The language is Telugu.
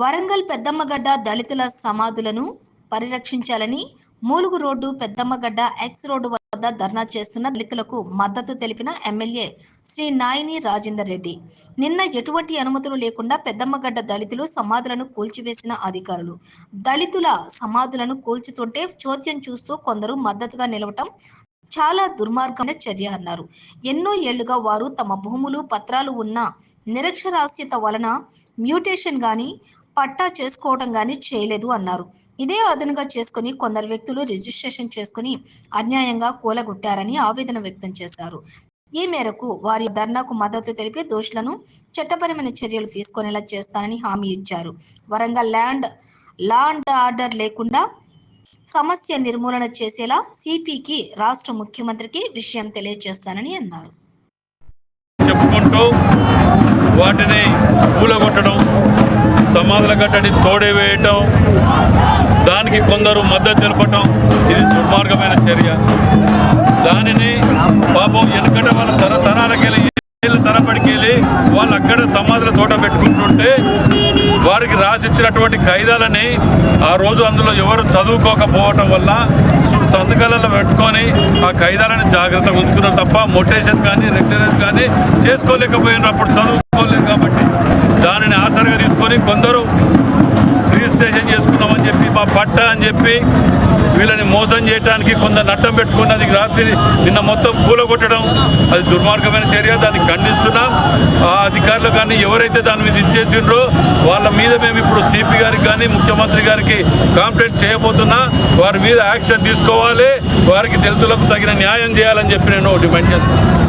వరంగల్ పెద్దమ్మగడ్డ దళితుల సమాధులను పరిరక్షించాలని మూలుగు రోడ్డు పెద్దమ్మగడ్డ ఎక్స్ రోడ్డు వద్ద ధర్నా చేస్తున్న దళితులకు మద్దతు తెలిపిన ఎమ్మెల్యే శ్రీ నాయిని రాజేందర్ రెడ్డి. నిన్న ఎటువంటి అనుమతులు లేకుండా పెద్దమ్మగడ్డ దళితులు సమాధులను కూల్చివేసిన అధికారులు. దళితుల సమాధులను కూల్చుతుంటే చోద్యం చూస్తూ కొందరు మద్దతుగా నిలవటం చాలా దుర్మార్గమైన చర్య అన్నారు. ఎన్నో ఏళ్ళుగా వారు తమ భూములు పత్రాలు ఉన్న నిరక్షరాస్యత వలన మ్యూటేషన్ గాని పట్టా చేసుకోవడం కానీ చేయలేదు అన్నారు. ఇదే అదనుగా చేసుకుని కొందరు వ్యక్తులు రిజిస్ట్రేషన్ చేసుకుని అన్యాయంగా కూలగొట్టారని ఆవేదన వ్యక్తం చేశారు. ఈ మేరకు వారి ధర్నాకు మద్దతు తెలిపి దోషులను చట్టపరమైన చర్యలు తీసుకునేలా చేస్తానని హామీ ఇచ్చారు. వరంగల్ ల్యాండ్ లాండ్ ఆర్డర్ లేకుండా సమస్య నిర్మూలన చేసేలా సిపికి రాష్ట్ర ముఖ్యమంత్రికి విషయం తెలియజేస్తానని అన్నారు. చెప్పుకుంటూ వాటిని కూలగొట్టడం సమాధుల గట్టడి తోడే వేయటం దానికి కొందరు మద్దతు తెలపటం ఇది దుర్మార్గమైన చర్య. దానిని పాపం వెనుకట వాళ్ళ తరతరాలకెళ్ళి ఏళ్ళ తరబడికెళ్ళి వాళ్ళు అక్కడ సమాధుల తోట పెట్టుకుంటుంటే వారికి రాసిచ్చినటువంటి ఖైదాలని ఆ రోజు అందులో ఎవరు చదువుకోకపోవటం వల్ల సు- సంతకాలలో పెట్టుకొని ఆ ఖైదాలని జాగ్రత్తగా ఉంచుకున్నారు తప్ప మొటేషన్ కానీ రెగ్యులరెన్స్ కానీ చేసుకోలేకపోయినప్పుడు చదువుకోలేదు కాబట్టి కొందరు? రిజిస్ట్రేషన్ చేసుకున్నామని చెప్పి మా పట్ట అని చెప్పి వీళ్ళని మోసం చేయడానికి కొంత నట్టం పెట్టుకుని అది రాత్రి నిన్న మొత్తం కూలగొట్టడం అది దుర్మార్గమైన చర్య దాన్ని ఖండిస్తున్నాం. ఆ అధికారులు కానీ ఎవరైతే దాని మీద ఇచ్చేసిండ్రో వాళ్ళ మీద మేము ఇప్పుడు సిపి గారికి కానీ ముఖ్యమంత్రి గారికి కాంప్లైంట్ చేయబోతున్నా వారి మీద యాక్షన్ తీసుకోవాలి వారికి దళితులకు తగిన న్యాయం చేయాలని చెప్పి నేను డిమాండ్ చేస్తున్నాను.